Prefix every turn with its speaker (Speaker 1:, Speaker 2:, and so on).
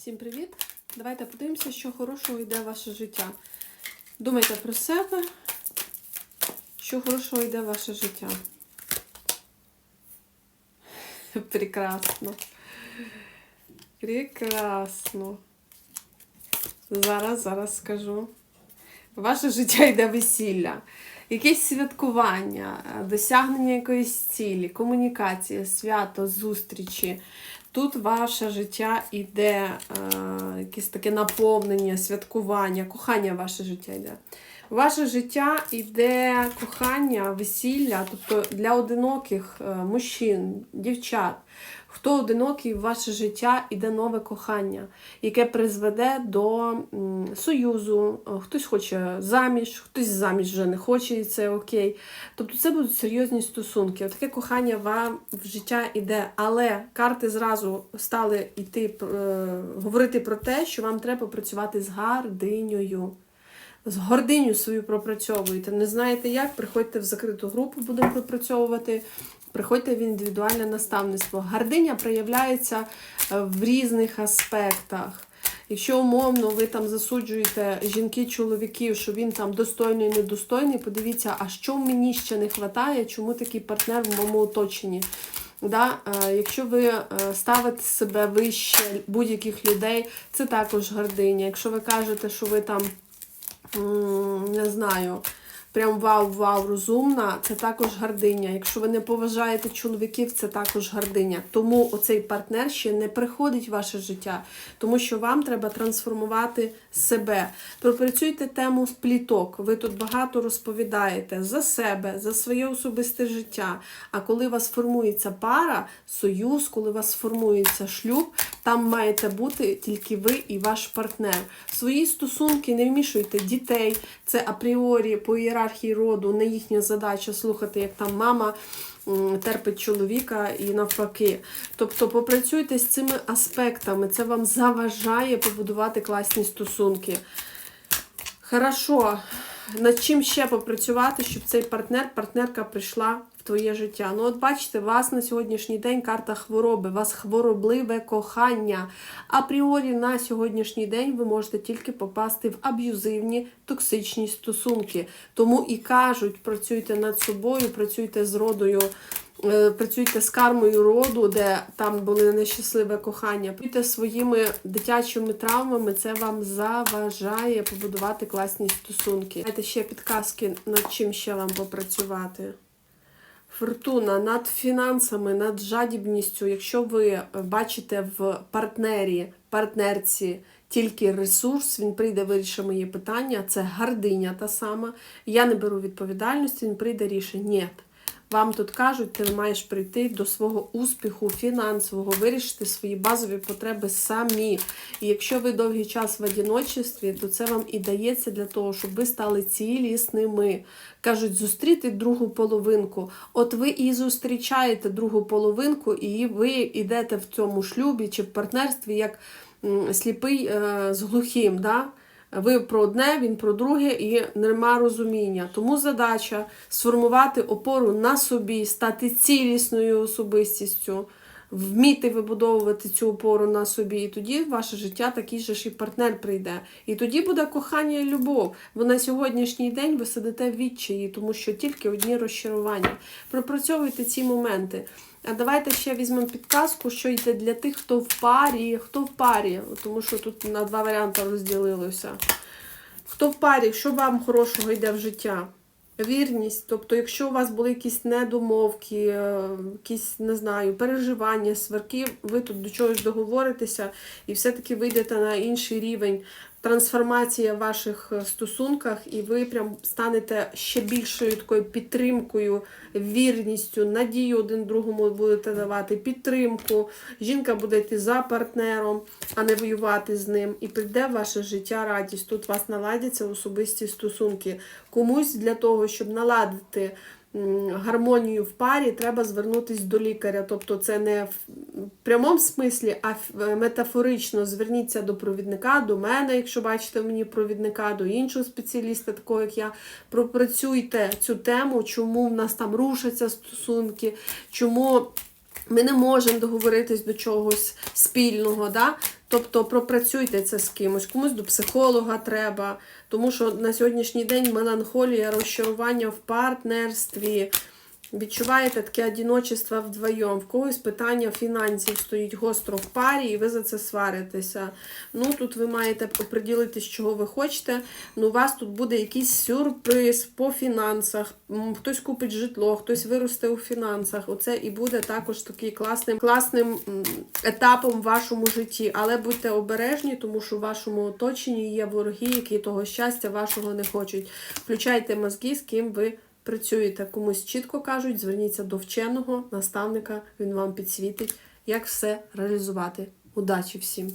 Speaker 1: Всім привіт! Давайте подивимося, що хорошого йде в ваше життя. Думайте про себе, що хорошого йде в ваше життя. Прекрасно. Прекрасно. Зараз, зараз скажу. Ваше життя йде весілля, якесь святкування, досягнення якоїсь цілі, комунікація, свято, зустрічі. Тут ваше життя йде, е, якесь таке наповнення, святкування, кохання ваше життя йде. Ваше життя йде кохання, весілля, тобто для одиноких е, мужчин, дівчат. Хто одинокий в ваше життя іде нове кохання, яке призведе до союзу, Е, хтось хоче заміж, хтось заміж вже не хоче, і це окей. Тобто це будуть серйозні стосунки. Таке кохання вам в життя іде, але карти зразу стали йти е, говорити про те, що вам треба працювати з гординею. З гординю свою пропрацьовуєте. Не знаєте як? Приходьте в закриту групу, будемо пропрацьовувати. Приходьте в індивідуальне наставництво. Гординя проявляється е, в різних аспектах. Якщо умовно ви там засуджуєте жінки, чоловіків, що він там достойний, недостойний, подивіться, а що мені ще не вистачає, чому такий партнер в моєму оточенні. Да? е, Якщо ви е, ставите себе вище будь-яких людей, це також гординя. Якщо ви кажете, що ви там не знаю, прям вау-вау, розумна, це також гординя. Якщо ви не поважаєте чоловіків, це також гординя. Тому оцей партнер ще не приходить в ваше життя, тому що вам треба трансформувати себе. Пропрацюйте тему пліток. Ви тут багато розповідаєте за себе, за своє особисте життя. А коли у вас формується пара, союз, коли у вас формується шлюб, там маєте бути тільки ви і ваш партнер. Свої стосунки не вмішуйте дітей. Це апріорі по ієрархії роду, не їхня задача слухати, як там мама терпить чоловіка і навпаки. Тобто попрацюйте з цими аспектами. Це вам заважає побудувати класні стосунки. Хорошо. Над чим ще попрацювати, щоб цей партнер, партнерка прийшла твоє життя? Ну, от бачите, вас на сьогоднішній день карта хвороби, вас хворобливе кохання. Апріорі на сьогоднішній день ви можете тільки попасти в аб'юзивні, токсичні стосунки. Тому і кажуть, працюйте над собою, працюйте з родою. е, Працюйте з кармою роду, де там були нещасливе кохання. Працюйте своїми дитячими травмами, це вам заважає побудувати класні стосунки. Дайте ще підказки, над чим ще вам попрацювати. Фортуна над фінансами, над жадібністю. Якщо ви бачите в партнері, партнерці тільки ресурс, він прийде, вирішить моє питання. Це гординя та сама. Я не беру відповідальності, він прийде рішення. Ні. Вам тут кажуть, ти маєш прийти до свого успіху фінансового, вирішити свої базові потреби самі. І якщо ви довгий час в одиночестві, то це вам і дається для того, щоб ви стали цілісними. Кажуть, зустріти другу половинку. От ви і зустрічаєте другу половинку, і ви йдете в цьому шлюбі чи в партнерстві як сліпий е, з глухим. Да? Ви про одне, він про друге, і нема розуміння. Тому задача сформувати опору на собі, стати цілісною особистістю, вміти вибудовувати цю опору на собі. І тоді в ваше життя такий же ж і партнер прийде. І тоді буде кохання і любов. Бо на сьогоднішній день ви сидите в відчаї, тому що тільки одні розчарування. Пропрацьовуйте ці моменти. Давайте ще візьмемо підказку, що йде для тих, хто в парі, хто в парі, тому що тут на два варіанти розділилося. Хто в парі, що вам хорошого йде в життя? Вірність, тобто, якщо у вас були якісь недомовки, е, якісь, не знаю, переживання, сварки, ви тут до чогось договоритеся і все-таки вийдете на інший рівень. Трансформація в ваших е, стосунках, і ви прям станете ще більшою такою підтримкою, вірністю, надію один другому будете давати, підтримку. Жінка буде йти за партнером, а не воювати з ним. І прийде в ваше життя радість. Тут вас наладяться особисті стосунки. Комусь для того, щоб наладити гармонію в парі, треба звернутися до лікаря. Тобто це не прямому смислі, а е, метафорично зверніться до провідника, до мене, якщо бачите мені провідника, до іншого спеціаліста, такого як я. Пропрацюйте цю тему, чому в нас там рушаться стосунки, чому ми не можемо договоритись до чогось спільного. Да? Тобто пропрацюйте це з кимось, комусь до психолога треба, тому що на сьогоднішній день меланхолія, розчарування в партнерстві. Відчуваєте таке одиночество вдвоєм, в когось питання фінансів стоїть гостро в парі, і ви за це сваритеся. Ну, тут ви маєте оприділитись, чого ви хочете. Ну, у вас тут буде якийсь сюрприз по фінансах. Хтось купить житло, хтось виросте у фінансах. Оце і буде також такий класним, класним етапом в вашому житті. Але будьте обережні, тому що в вашому оточенні є вороги, які того щастя вашого не хочуть. Включайте мозги, з ким ви працюєте. Комусь чітко кажуть, зверніться до вченого наставника, він вам підсвітить, як все реалізувати. Удачі всім!